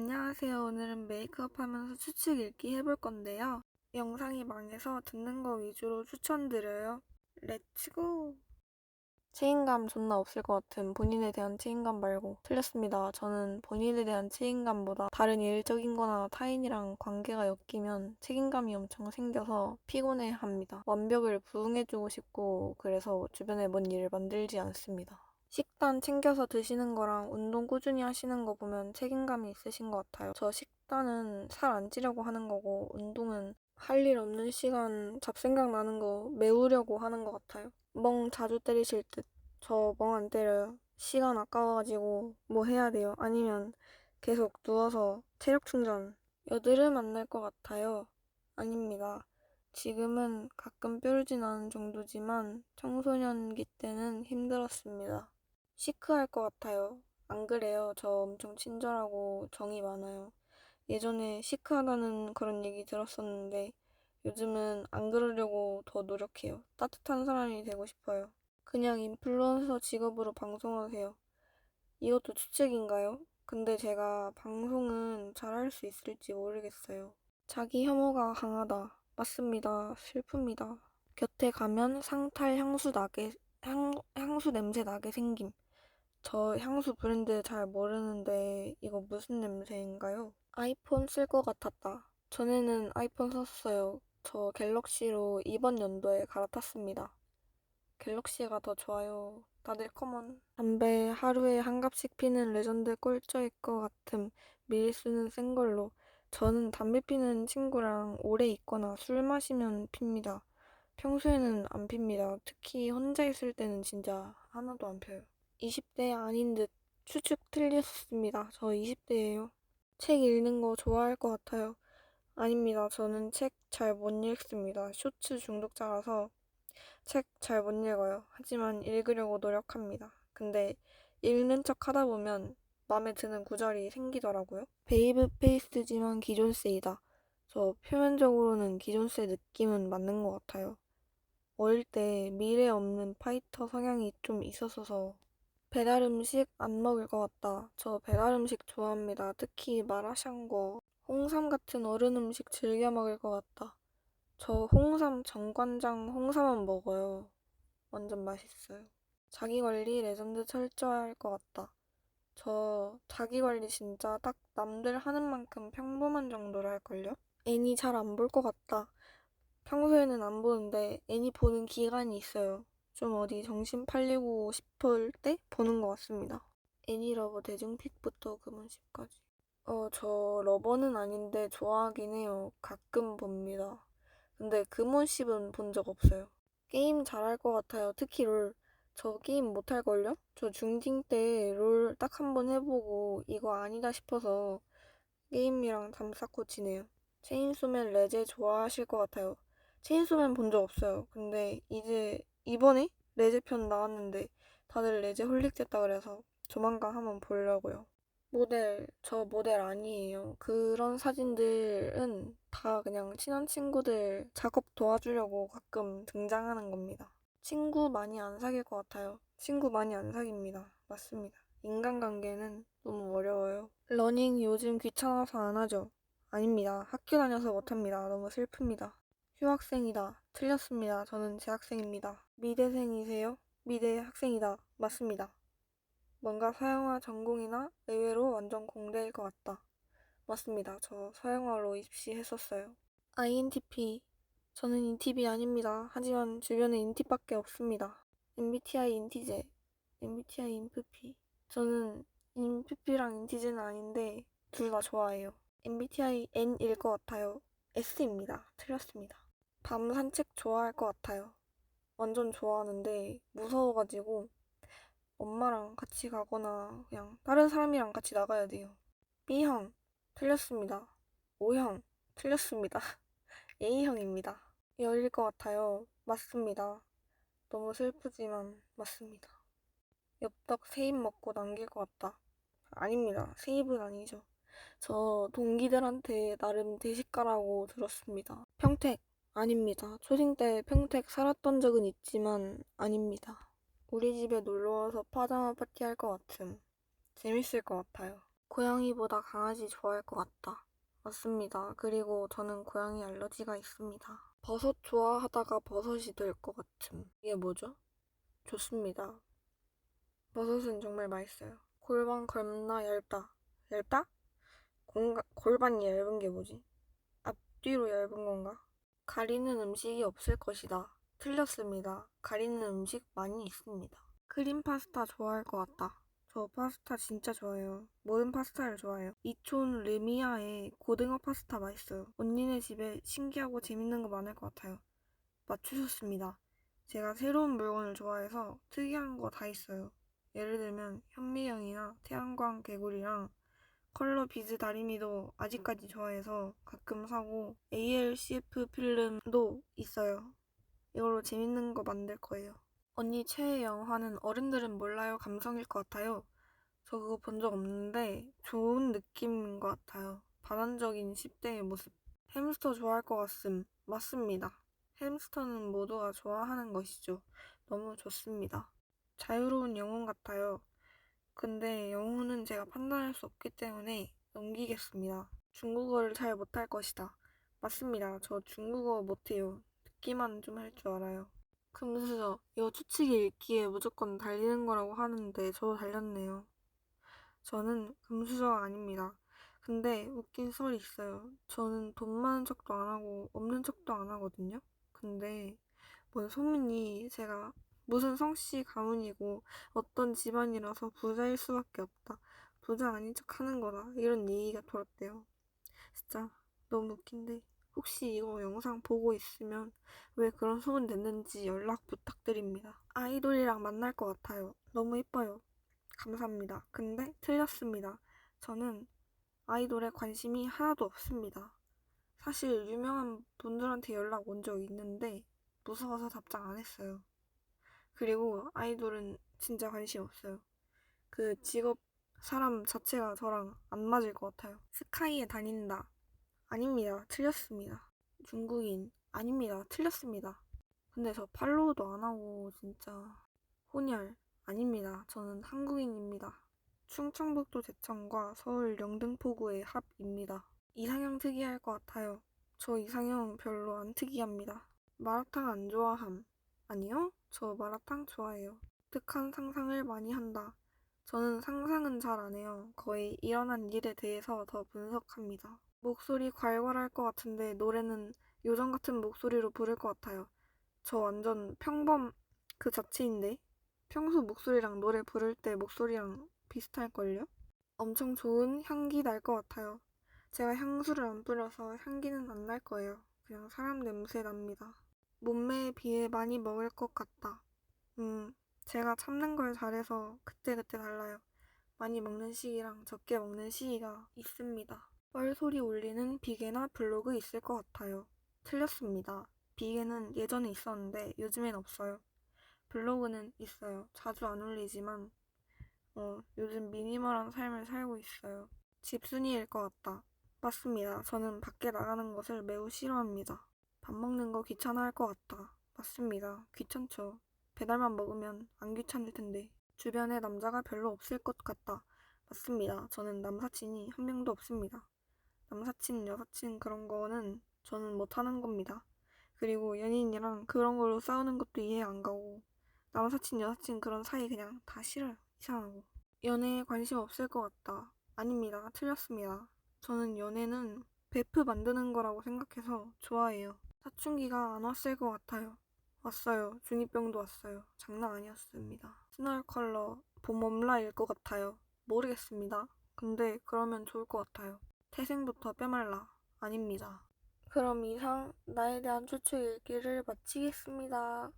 안녕하세요. 오늘은 메이크업 하면서 추측 읽기 해볼 건데요. 영상이 망해서 듣는 거 위주로 추천드려요. 렛츠고! 책임감 존나 없을 것 같은 본인에 대한 책임감 말고 틀렸습니다. 저는 본인에 대한 책임감보다 다른 일적인 거나 타인이랑 관계가 엮이면 책임감이 엄청 생겨서 피곤해 합니다. 완벽을 부응해주고 싶고 그래서 주변에 뭔 일을 만들지 않습니다. 식단 챙겨서 드시는 거랑 운동 꾸준히 하시는 거 보면 책임감이 있으신 것 같아요. 저 식단은 살 안 찌려고 하는 거고, 운동은 할 일 없는 시간 잡생각 나는 거 메우려고 하는 것 같아요. 멍 자주 때리실 듯. 저 멍 안 때려요. 시간 아까워가지고 뭐 해야 돼요. 아니면 계속 누워서 체력 충전. 여드름 안 날 것 같아요. 아닙니다. 지금은 가끔 뾰루지 나는 정도지만 청소년기 때는 힘들었습니다. 시크할 것 같아요. 안 그래요? 저 엄청 친절하고 정이 많아요. 예전에 시크하다는 그런 얘기 들었었는데 요즘은 안 그러려고 더 노력해요. 따뜻한 사람이 되고 싶어요. 그냥 인플루언서 직업으로 방송하세요. 이것도 추측인가요? 근데 제가 방송은 잘할 수 있을지 모르겠어요. 자기 혐오가 강하다. 맞습니다. 슬픕니다. 곁에 가면 상탈 향수 나게, 향, 향수 냄새 나게 생김. 저 향수 브랜드 잘 모르는데 이거 무슨 냄새인가요? 아이폰 쓸 것 같았다. 전에는 아이폰 썼어요. 저 갤럭시로 이번 연도에 갈아탔습니다. 갤럭시가 더 좋아요. 다들 커먼. 담배 하루에 한 갑씩 피는 레전드 꼴쩌일 것 같음. 밀수는 센 걸로. 저는 담배 피는 친구랑 오래 있거나 술 마시면 핍니다. 평소에는 안 핍니다. 특히 혼자 있을 때는 진짜 하나도 안 펴요. 20대 아닌 듯 추측 틀렸습니다. 저 20대예요. 책 읽는 거 좋아할 것 같아요. 아닙니다. 저는 책 잘 못 읽습니다. 쇼츠 중독자라서 책 잘 못 읽어요. 하지만 읽으려고 노력합니다. 근데 읽는 척 하다 보면 마음에 드는 구절이 생기더라고요. 베이브 페이스지만 기존세이다. 저 표면적으로는 기존세 느낌은 맞는 것 같아요. 어릴 때 미래 없는 파이터 성향이 좀 있었어서 배달 음식 안 먹을 것 같다. 저 배달 음식 좋아합니다. 특히 마라샹궈, 홍삼 같은 얼음 음식 즐겨 먹을 것 같다. 저 홍삼 정관장 홍삼은 먹어요. 완전 맛있어요. 자기 관리 레전드 철저할 것 같다. 저 자기 관리 진짜 딱 남들 하는 만큼 평범한 정도로 할걸요? 애니 잘 안 볼 것 같다. 평소에는 안 보는데 애니 보는 기간이 있어요. 좀 어디 정신 팔리고 싶을 때 보는 것 같습니다. 애니러버 대중픽부터 금은십까지. 어, 저 러버는 아닌데 좋아하긴 해요. 가끔 봅니다. 근데 금은십은 본 적 없어요. 게임 잘할 것 같아요. 특히 롤. 저 게임 못할걸요? 저 중딩 때 롤 딱 한 번 해보고 이거 아니다 싶어서 게임이랑 담쌓고 지내요. 체인소맨 레제 좋아하실 것 같아요. 체인소맨 본 적 없어요. 근데 이제 이번에 레제 편 나왔는데 다들 레제 홀릭 됐다 그래서 조만간 한번 보려고요. 모델, 저 모델 아니에요. 그런 사진들은 다 그냥 친한 친구들 작업 도와주려고 가끔 등장하는 겁니다. 친구 많이 안 사귈 것 같아요. 친구 많이 안 사깁니다. 맞습니다. 인간관계는 너무 어려워요. 러닝 요즘 귀찮아서 안 하죠? 아닙니다. 학교 다녀서 못합니다. 너무 슬픕니다. 휴학생이다. 틀렸습니다. 저는 재학생입니다. 미대생이세요? 미대 학생이다. 맞습니다. 뭔가 서영화 전공이나 의외로 완전 공대일 것 같다. 맞습니다. 저 서영화로 입시했었어요. INTP. 저는 인팁이 아닙니다. 하지만 주변에 인팁밖에 없습니다. MBTI 인티제. MBTI 인프피. 저는 인프피랑 인티제는 아닌데 둘 다 좋아해요. MBTI N일 것 같아요. S입니다. 틀렸습니다. 밤 산책 좋아할 것 같아요. 완전 좋아하는데 무서워가지고 엄마랑 같이 가거나 그냥 다른 사람이랑 같이 나가야 돼요. B형 틀렸습니다. O형 틀렸습니다. A형입니다. 열릴 것 같아요. 맞습니다. 너무 슬프지만 맞습니다. 엽떡 세입 먹고 남길 것 같다. 아닙니다. 세 입은 아니죠. 저 동기들한테 나름 대식가라고 들었습니다. 평택 아닙니다. 초딩 때 평택 살았던 적은 있지만 아닙니다. 우리 집에 놀러와서 파자마 파티 할 것 같음. 재밌을 것 같아요. 고양이보다 강아지 좋아할 것 같다. 맞습니다. 그리고 저는 고양이 알러지가 있습니다. 버섯 좋아하다가 버섯이 될 것 같음. 이게 뭐죠? 좋습니다. 버섯은 정말 맛있어요. 골반 겁나 얇다. 얇다? 공가, 골반이 얇은 게 뭐지? 앞뒤로 얇은 건가? 가리는 음식이 없을 것이다. 틀렸습니다. 가리는 음식 많이 있습니다. 크림 파스타 좋아할 것 같다. 저 파스타 진짜 좋아해요. 모든 파스타를 좋아해요. 이촌 르미아의 고등어 파스타 맛있어요. 언니네 집에 신기하고 재밌는 거 많을 것 같아요. 맞추셨습니다. 제가 새로운 물건을 좋아해서 특이한 거 다 있어요. 예를 들면 현미경이나 태양광 개구리랑 컬러 비즈 다리미도 아직까지 좋아해서 가끔 사고 ALCF 필름도 있어요. 이걸로 재밌는 거 만들 거예요. 언니 최애 영화는 어른들은 몰라요 감성일 것 같아요. 저 그거 본 적 없는데 좋은 느낌인 것 같아요. 반환적인 10대의 모습. 햄스터 좋아할 것 같음. 맞습니다. 햄스터는 모두가 좋아하는 것이죠. 너무 좋습니다. 자유로운 영혼 같아요. 근데 영혼은 제가 판단할 수 없기 때문에 넘기겠습니다. 중국어를 잘 못할 것이다. 맞습니다. 저 중국어 못해요. 듣기만 좀 할 줄 알아요. 금수저, 이거 추측이 읽기에 무조건 달리는 거라고 하는데 저도 달렸네요. 저는 금수저가 아닙니다. 근데 웃긴 썰이 있어요. 저는 돈 많은 척도 안 하고 없는 척도 안 하거든요. 근데 뭔 소문이 제가 무슨 성씨 가문이고 어떤 집안이라서 부자일 수밖에 없다. 부자 아닌 척 하는 거다. 이런 얘기가 돌았대요. 진짜 너무 웃긴데. 혹시 이거 영상 보고 있으면 왜 그런 소문 냈는지 연락 부탁드립니다. 아이돌이랑 만날 것 같아요. 너무 예뻐요. 감사합니다. 근데 틀렸습니다. 저는 아이돌에 관심이 하나도 없습니다. 사실 유명한 분들한테 연락 온 적 있는데 무서워서 답장 안 했어요. 그리고 아이돌은 진짜 관심 없어요. 그 직업 사람 자체가 저랑 안 맞을 것 같아요. 스카이에 다닌다. 아닙니다. 틀렸습니다. 중국인. 아닙니다. 틀렸습니다. 근데 저 팔로우도 안 하고 진짜 혼혈. 아닙니다. 저는 한국인입니다. 충청북도 제천과 서울 영등포구의 합입니다. 이상형 특이할 것 같아요. 저 이상형 별로 안 특이합니다. 마라탕 안 좋아함. 아니요? 저 마라탕 좋아해요. 독특한 상상을 많이 한다. 저는 상상은 잘 안 해요. 거의 일어난 일에 대해서 더 분석합니다. 목소리 괄괄할 것 같은데 노래는 요정 같은 목소리로 부를 것 같아요. 저 완전 평범 그 자체인데? 평소 목소리랑 노래 부를 때 목소리랑 비슷할걸요? 엄청 좋은 향기 날 것 같아요. 제가 향수를 안 뿌려서 향기는 안 날 거예요. 그냥 사람 냄새 납니다. 몸매에 비해 많이 먹을 것 같다. 음, 제가 참는 걸 잘해서 그때그때 달라요. 많이 먹는 시기랑 적게 먹는 시기가 있습니다. 뻘소리 올리는 비계나 블로그 있을 것 같아요. 틀렸습니다. 비계는 예전에 있었는데 요즘엔 없어요. 블로그는 있어요. 자주 안 올리지만 어, 요즘 미니멀한 삶을 살고 있어요. 집순이일 것 같다. 맞습니다. 저는 밖에 나가는 것을 매우 싫어합니다. 밥 먹는 거 귀찮아 할 것 같다. 맞습니다. 귀찮죠. 배달만 먹으면 안 귀찮을 텐데. 주변에 남자가 별로 없을 것 같다. 맞습니다. 저는 남사친이 한 명도 없습니다. 남사친, 여사친 그런 거는 저는 못하는 겁니다. 그리고 연인이랑 그런 걸로 싸우는 것도 이해 안 가고 남사친, 여사친 그런 사이 그냥 다 싫어요. 이상하고. 연애에 관심 없을 것 같다. 아닙니다. 틀렸습니다. 저는 연애는 베프 만드는 거라고 생각해서 좋아해요. 사춘기가 안 왔을 것 같아요. 왔어요. 중2병도 왔어요. 장난 아니었습니다. 스널 컬러 봄엄라일 것 같아요. 모르겠습니다. 근데 그러면 좋을 것 같아요. 태생부터 빼말라. 아닙니다. 그럼 이상 나에 대한 추측 읽기를 마치겠습니다.